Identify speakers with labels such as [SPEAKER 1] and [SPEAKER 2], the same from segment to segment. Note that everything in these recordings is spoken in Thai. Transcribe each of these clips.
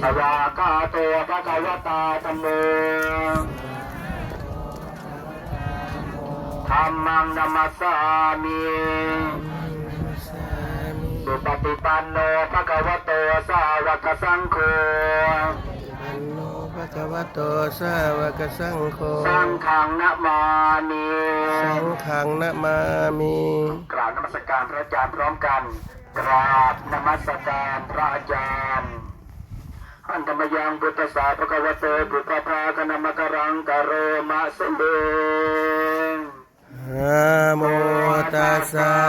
[SPEAKER 1] สวากาโตภะคะวตาธัมโมธรรมังนัมสสามิสุปฏิปันโนภะคะวะโตสาวกสังโฆ
[SPEAKER 2] อันโนภะ คะวะโตสาวกสังโฆ
[SPEAKER 1] สังฆังนะมามิ
[SPEAKER 2] สังฆังนะมามิ
[SPEAKER 1] กราบนมัสการพระอาจารย์พร้อมกัน กราบนมัสการพระอาจารย์อันธรรมยังพุทธศาสพระกวะโตปุพพภาคณมกรังกะโรมะสเบง
[SPEAKER 2] นะโมตัสสะ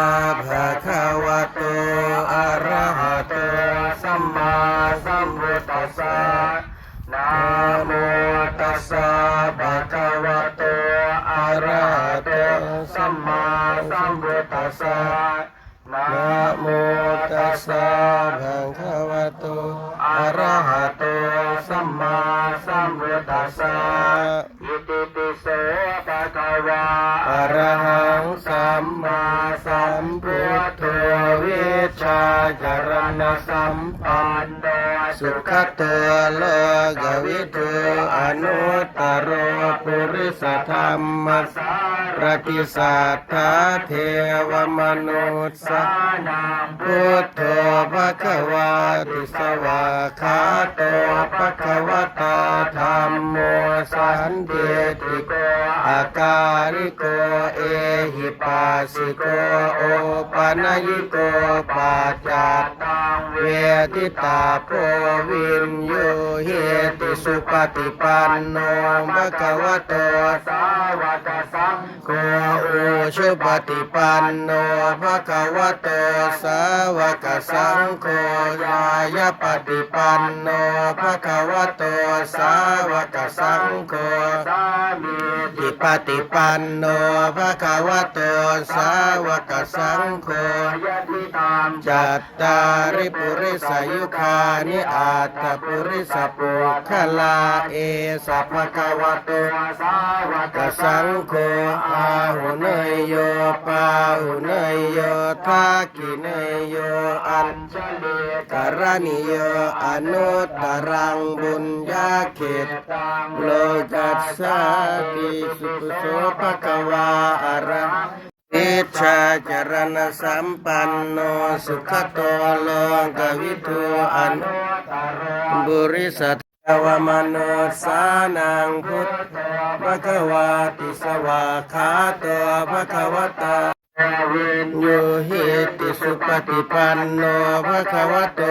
[SPEAKER 2] ภะคะวะโตอะระหะโต
[SPEAKER 1] สัมมาสัมพุทธัสสะนะโมตัสสะภะคะวะโตอะระหะหะโตสัมมาสัมพุทธัสสะอิติปิโสภะคะวะ
[SPEAKER 2] อะระหังสัมมาสัมพุทโธวิชาจารณสัมปันโน สุขโตโลกวิทูอนุตตรปุริสธรรมสารติสัทธาเทวมนุษสา
[SPEAKER 1] นัง
[SPEAKER 2] พุทโธภะคะวาติสวาคาโตภะคะวตาธรรมโมสันเดติโกอาการิโกเอหิปัสสิโกโอปัญญิโกปัจจัต เวทิตาโพวินโยเหติสุปฏิปันโนภะคะวะโต
[SPEAKER 1] สาวกสัง
[SPEAKER 2] โกอุชุปฏิปันโนภะคะวะโตสาวกสังโฆยายปฏิปันโนภะคะวะโตสาวกสังโฆ ติปฏิปันโนภะคะวะโตสาวกสังโฆ
[SPEAKER 1] ยะติตาม
[SPEAKER 2] จัตตาริปุริสายุคานิอาตตปุริสปุคลาเอสัพพะคะวะโต
[SPEAKER 1] สาว
[SPEAKER 2] สังโฆอาหุเนยโยปาหุเนยโยทากิเนยโยอัญ
[SPEAKER 1] ชเล
[SPEAKER 2] กรณิโยอนุตตรังบุญญาเขตโลกัสสาติสุปโสภะคะวาอะระหะอิจาจรณสัมปันโนสุขโตโลกวิทูอนุ
[SPEAKER 1] ตาร
[SPEAKER 2] บุริสัทธ วมโนสานังพุทธภะคะวาติสวาคาโตภะคะวตา
[SPEAKER 1] วิน
[SPEAKER 2] โยหิติสุปฏิปันโนภะคะวะโต